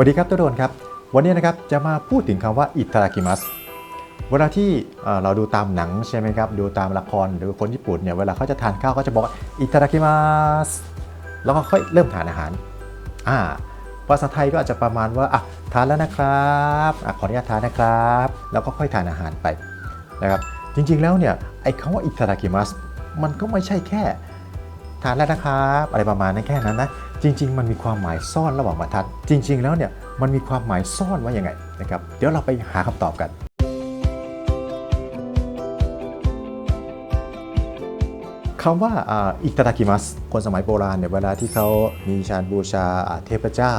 วัสดีครับทุกคนครับ วันนี้นะครับจะมาพูดถึงคำว่าอิตารากิมัสเวลาที่เราดูตามหนังใช่ไหมครับ ดูตามละครหรือคนญี่ปุ่นเนี่ยเวลาเขาจะทานข้าวเขาจะบอกอิตารากิมัสแล้วก็ค่อยเริ่มทานอาหารอ่าภาษาไทยก็อาจจะประมาณว่าอะทานแล้วนะครับอะขออนุญาตทานนะครับ แล้วก็ค่อยทานอาหารไปนะครับจริงๆแล้วเนี่ยไอ้คำว่าอิตารากิมัสมันก็ไม่ใช่แค่ ทานแล้วนะครับอะไรประมาณนั้นแค่นั้นนะจริง ๆ มันมีความหมายซ่อนระหว่างบรรทัด จริง ๆ แล้วเนี่ยมันมีความหมายซ่อนว่ายังไงนะครับเดี๋ยวเราไปหาคำตอบกันคำว่าอิตาดากิมัสคนสมัยโบราณเนี่ยเวลาที่เขามีชานบูชาเทพเจ้า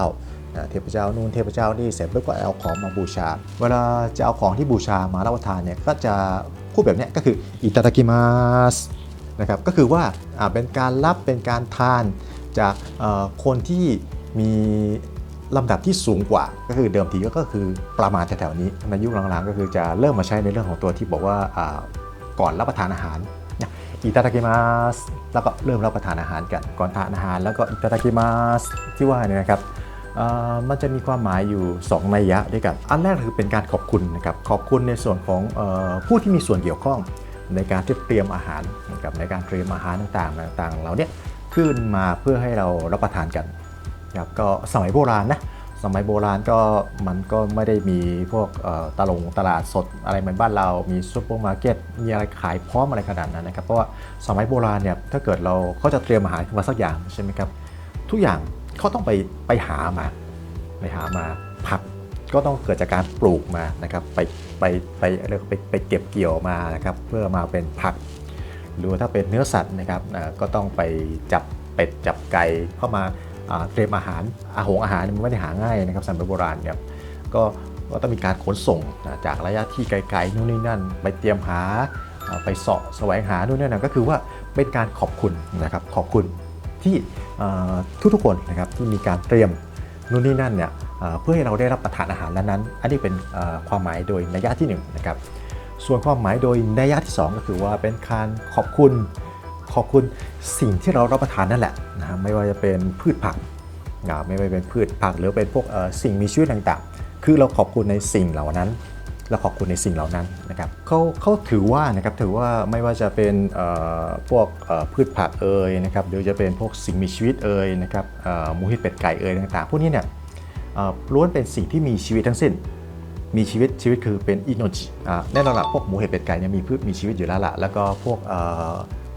เทพเจ้านู่นเทพเจ้านี่เสร็จปุ๊บก็เอาของมาบูชา เวลาจะเอาของที่บูชามารับประทานเนี่ยก็จะพูดแบบนี้ก็คืออิตาดากิมัส นะครับก็คือว่าเป็นการรับเป็นการทานจากคนที่มีลำดับที่สูงกว่า ก็คือเดิมทีก็คือประมาณแถวๆนี้ในยุคหลังๆ ก็คือจะเริ่มมาใช้ในเรื่องของตัวที่บอกว่าก่อนรับประทานอาหารอิตาดากิมัสแล้วก็เริ่มรับประทานอาหารกันก่อนทานอาหาร แล้วก็อิตาดากิมัสที่ว่าเนี่ยนะครับมันจะมีความหมายอยู่ 2 นัยยะด้วยกัน อันแรกคือเป็นการขอบคุณนะครับ ขอบคุณในส่วนของออผู้ที่มีส่วนเกี่ยวข้อง ในการที่เตรียมอาหารนะครับในการเตรียมอาหารต่างๆต่างๆเราเนี่ยขึ้นมาเพื่อให้เรารับประทานกันครับก็สมัยโบราณนะสมัยโบราณก็มันก็ไม่ได้มีพวกตลงตลาดสดอะไรเหมือนบ้านเรา มีซูเปอร์มาร์เก็ต มีอะไรขายพร้อมอะไรขนาดนั้นนะครับ เพราะว่าสมัยโบราณเนี่ยถ้าเกิดเราเขาจะเตรียมอาหารขึ้นมาสักอย่างใช่ไหมครับ ทุกอย่างเขาต้องไปไปหามา ไปหามาผัก ก็ต้องเกิดจากการปลูกมานะครับไปไปไปเรียกไปไปเก็บเกี่ยวมานะครับเพื่อมาเป็นผัก หรือถ้าเป็นเนื้อสัตว์นะครับก็ต้องไปจับเป็ดจับไก่เข้ามาเตรียมอาหารอาหงอาหารมันไม่ได้หาง่ายนะครับสมัยโบราณเนี่ยก็ก็ต้องมีการขนส่งจากระยะที่ไกลๆนู่นนี่นั่น ไปเตรียมหาไปเสาะแสวงหานู่นนี่นั่นก็คือว่าเป็นการขอบคุณนะครับขอบคุณที่ทุกๆคนนะครับที่มีการเตรียมนู่นนี่นั่นเนี่ย เพื่อให้เราได้รับประทานอาหารนั้นๆ อันนี้เป็นความหมายโดยนัยยะที่หนึ่งนะครับ ส่วนความหมายโดยนัยยะที่ 2 ก็คือว่าเป็นการขอบคุณ ขอบคุณสิ่งที่เรารับประทานนั่นแหละนะฮะไม่ว่าจะเป็นพืชผักนะไม่ว่าจะเป็นพืชผักหรือเป็นพวกสิ่งมีชีวิตต่างๆ คือเราขอบคุณในสิ่งเหล่านั้นเราขอบคุณในสิ่งเหล่านั้นนะครับเขาเขาถือว่านะครับถือว่าไม่ว่าจะเป็นพวกพืชผักเอ่ยนะครับหรือจะเป็นพวกสิ่งมีชีวิตเอ่ยนะครับหมูเห็ดเป็ดไก่เอ่ยต่างๆพวกนี้เนี่ย ล้วนเป็นสิ่งที่มีชีวิตทั้งสิ้น มีชีวิตชีวิตคือเป็นอินโนจิแน่นอนละพวกหมูเห็ดเป็ดไก่เนี่ยมีพืชมีชีวิตอยู่แล้วละแล้วก็พวก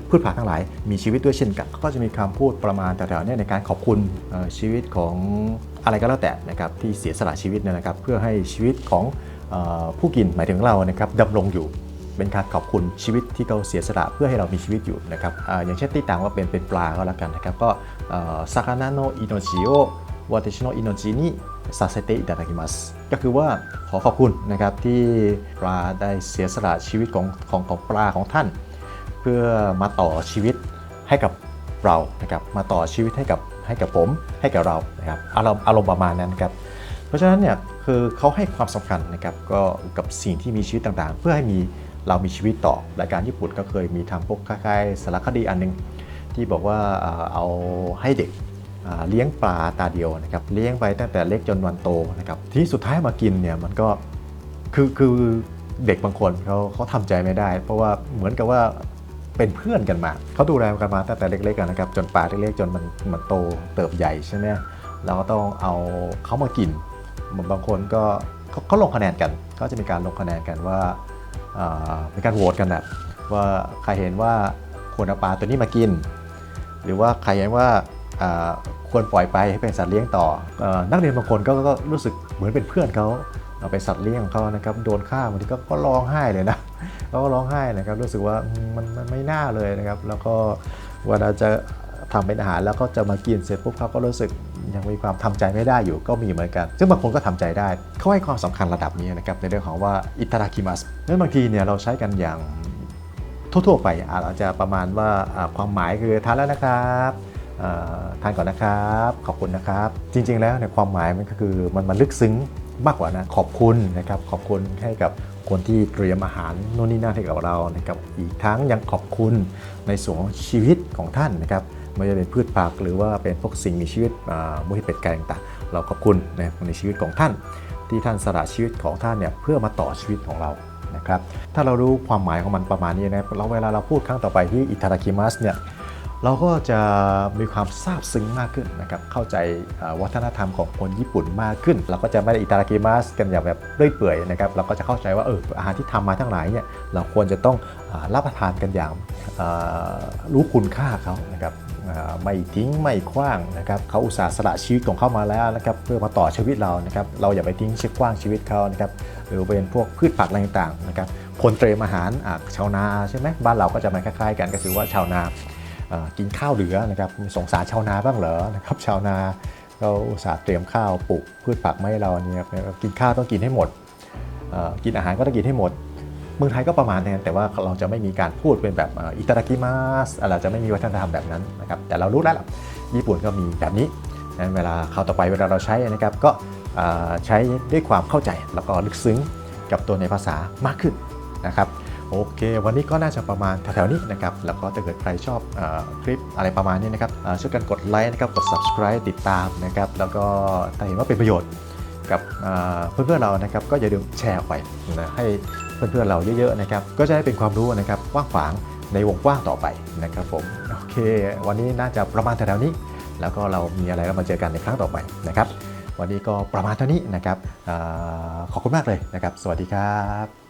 พืชผักทั้งหลายมีชีวิตด้วยเช่นกันก็จะมีคำพูดประมาณแถวๆเนี้ในการขอบคุณชีวิตของอะไรก็แล้วแต่นะครับที่เสียสละชีวิตเนยนะครับ เพื่อให้ชีวิตของอผู้กินหมายถึงเรานะครับดำรงอยู่เป็นการขอบคุณชีวิตที่เขาเสียสละเพื่อให้เรามีชีวิตอยู่นะครับออย่างเช่นที่ต่างว่าเป็นเป็นปลาก็แล้วกันนะครับ ก็ซากานาโนอิโนจิโอวาเตชิโอ โนจินิซาเซเตอิตาดากิมัสก็คือว่าขอขอบคุณนะครับที่ปลาได้เสียสละชีวิตของของของปลาของท่าน เพื่อมาต่อชีวิตให้กับเรานะครับมาต่อชีวิตให้กับให้กับผมให้กับเรานะครับอารมณ์อารมณ์ประมาณนั้นครับเพราะฉะนั้นเนี่ยคือเขาให้ความสำคัญนะครับก็กับสิ่งที่มีชีวิตต่างๆ เพื่อให้มีเรามีชีวิตต่อรายการญี่ปุ่นก็เคยมีทำพวกคล้ายๆสารคดีอันหนึง ที่บอกว่าเอาให้เด็ก เลี้ยงปลาตาเดียวนะครับเลี้ยงไปตั้งแต่เล็กจนวันโตนะครับที่สุดท้ายมากินเนี่ยมันก็คือคือเด็กบางคนเขาเขาทำใจไม่ได้ เพราะว่าเหมือนกับว่าเป็นเพื่อนกันมาเขาดูแลกันมาตั้งแต่เล็กๆกันนะครับจนปลาเล็กๆจนมันมันโตเติบใหญ่ใช่ไหมเราก็ต้องเอาเขามากินบางคนก็เขาเขาลงคะแนนกันก็จะมีการลงคะแนนกันว่าเป็นการโหวตกันนะว่าใครเห็นว่าควรเอาปลาตัวนี้มากิน หรือว่าใครเห็นว่า ควรปล่อยไปให้เป็นสัตว์เลี้ยงต่ออนักเรียนบางคนก็ก็รู้สึกเหมือนเป็นเพื่อนเขาเอาไปนสัตว์เลี้ยงของเขานะครับโดนฆ่าบางทีก็ร้องไห้เลยนะเขาก็ร้องไห้นะครับรู้สึกว่ามันมันไม่น่าเลยนะครับ แล้วก็เวลาจะทำเป็นอาหารแล้วก็จะมากินเสร็จปุ๊บเขาก็รู้สึกยังมีความทำใจไม่ได้อยู่ก็มีเหมือนกัน ซึ่งบางคนก็ทำใจได้เขาให้ความสำคัญระดับนี้นะครับในเรื่องของว่าอิตาดาคิมัสนั้นบางทีเนี่ยเราใช้กันอย่างทั่วๆไปอาจจะประมาณว่าความหมายคือทานแล้วนะครับ ทานก่อนนะครับ ขอบคุณนะครับ จริง ๆ แล้วเนี่ยความหมายมันก็คือมันมันลึกซึ้งมากกว่านะขอบคุณนะครับขอบคุณให้กับคนที่เตรียมอาหารโน่นนี่นั่นให้กับเรานะครับอีกทั้งยังขอบคุณในส่วนของชีวิตของท่านนะครับไม่ว่าจะเป็นพืชผักหรือว่าเป็นพวกสิ่งมีชีวิตอ่ามูลเป็ดไก่ต่างๆเราขอบคุณนะในชีวิตของท่าน ที่ท่านสละชีวิตของท่านเนี่ยเพื่อมาต่อชีวิตของเรานะครับถ้าเรารู้ความหมายของมันประมาณนี้นะเราเวลาเราพูดครั้งต่อไปที่อิตาดาคิมัสเนี่ย เราก็จะมีความซาบซึ้งมากขึ้นนะครับ เข้าใจวัฒนธรรมของคนญี่ปุ่นมากขึ้น เราก็จะไม่ได้อิตาดาคิมัสกันอย่างแบบเรื่อยเปื่อยนะครับ เราก็จะเข้าใจว่าเอออาหารที่ทำมาทั้งหลายเนี่ยเราควรจะต้องรับประทานกันอย่างรู้คุณค่าเขานะครับไม่ทิ้งไม่ขว้างนะครับเขาอุตส่าห์สละชีวิตของเขามาแล้วนะครับเพื่อมาต่อชีวิตเรานะครับเราอย่าไปทิ้งชีวิตขว้างชีวิตเขานะครับหรือเป็นพวกพืชผักอะไรต่างๆนะครับคนเตรียมอาหารชาวนาใช่ไหมบ้านเราก็จะมาคล้ายๆกันก็คือว่าชาวนา กินข้าวเหลือนะครับสงสารชาวนาบ้างเหรอนะครับชาวนาเราอุตส่าห์เตรียมข้าวปลูกพืชผักมาให้เราเนี่ยกินข้าวต้องกินให้หมด กินอาหารก็ต้องกินให้หมด เมืองไทยก็ประมาณนั้นแต่ว่าเราจะไม่มีการพูดเป็นแบบอิตาดากิมาสเราจะไม่มีวัฒนธรรมแบบนั้นนะครับแต่เรารู้แล้วล่ะญี่ปุ่นก็มีแบบนี้เวลาคราวต่อไปเวลาเราใช้นะครับก็ใช้ด้วยความเข้าใจแล้วก็ลึกซึ้งกับตัวในภาษามากขึ้นนะครับ โอเค วันนี้ก็น่าจะประมาณแถวๆนี้นะครับ แล้วก็ถ้าเกิดใครชอบอคลิปอะไรประมาณนี้นะครับเช่วยกันกดไลค์นะครับ กด subscribe ติดตามนะครับ แล้วก็ถ้าเห็นว่าเป็นประโยชน์กับเพื่อนๆเรานะครับ ก็อย่าลืมแชร์ออกไปนะให้เพื่อนๆเราเยอะๆนะครับ ก็จะได้เป็นความรู้นะครับกว้างขวางในวงกว้างต่อไปนะครับผม โอเค วันนี้น่าจะประมาณแถวๆนี้ แล้วก็เรามีอะไรเรามาเจอกันในครั้งต่อไปนะครับ วันนี้ก็ประมาณเท่านี้นะครับอขอบคุณมากเลยนะครับ สวัสดีครับ